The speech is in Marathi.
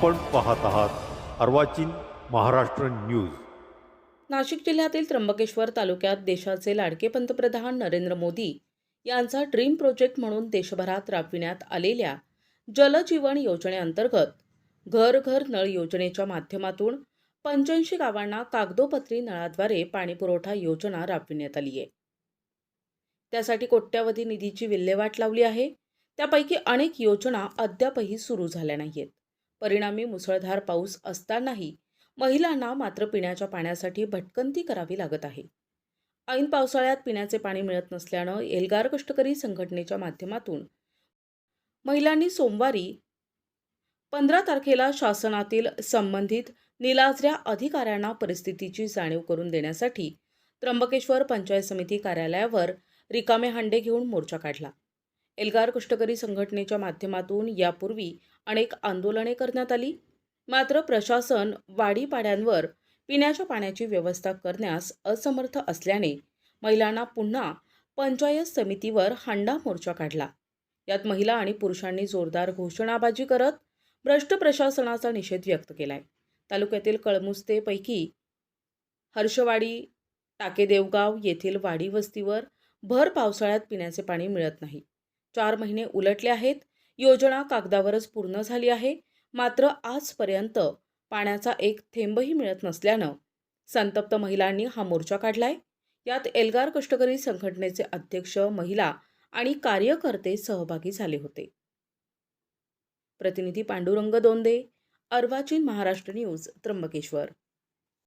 आपण पाहत आहात अर्वाचीन महाराष्ट्र न्यूज. नाशिक जिल्ह्यातील त्र्यंबकेश्वर तालुक्यात देशाचे लाडके पंतप्रधान नरेंद्र मोदी यांचा ड्रीम प्रोजेक्ट म्हणून देशभरात राबविण्यात आलेल्या जलजीवन योजनेअंतर्गत घर घर नळ योजनेच्या माध्यमातून पंच्याऐंशी गावांना कागदोपत्री नळाद्वारे पाणीपुरवठा योजना राबविण्यात आली आहे. त्यासाठी कोट्यावधी निधीची विल्हेवाट लावली आहे. त्यापैकी अनेक योजना अद्यापही सुरू झाल्या नाहीत परिणामी मुसळधार पाऊस असतानाही महिलांना मात्र पिण्याच्या पाण्यासाठी भटकंती करावी लागत आहे. ऐन पावसाळ्यात पिण्याचे पाणी मिळत नसल्यानं एल्गार कष्टकरी संघटनेच्या माध्यमातून महिलांनी सोमवारी पंधरा तारखेला शासनातील संबंधित निलाजऱ्या अधिकाऱ्यांना परिस्थितीची जाणीव करून देण्यासाठी त्र्यंबकेश्वर पंचायत समिती कार्यालयावर रिकामे हांडे घेऊन मोर्चा काढला. एल्गार कष्टकरी संघटनेच्या माध्यमातून यापूर्वी अनेक आंदोलने करण्यात आली. मात्र प्रशासन वाडीपाड्यांवर पिण्याच्या पाण्याची व्यवस्था करण्यास असमर्थ असल्याने महिलांना पुन्हा पंचायत समितीवर हांडा मोर्चा काढला. यात महिला आणि पुरुषांनी जोरदार घोषणाबाजी करत भ्रष्ट प्रशासनाचा निषेध व्यक्त केलाय. तालुक्यातील कळमुस्तेपैकी हर्षवाडी टाकेदेवगाव येथील वाडी वस्तीवर भर पावसाळ्यात पिण्याचे पाणी मिळत नाही. चार महिने उलटले आहेत. योजना कागदावरच पूर्ण झाली आहे. मात्र आजपर्यंत पाण्याचा एक थेंबही मिळत नसल्यानं संतप्त महिलांनी हा मोर्चा काढलाय. यात एल्गार कष्टकरी संघटनेचे अध्यक्ष महिला आणि कार्यकर्ते सहभागी झाले होते. प्रतिनिधी पांडुरंग दोंदे अर्वाचीन महाराष्ट्र न्यूज त्र्यंबकेश्वर.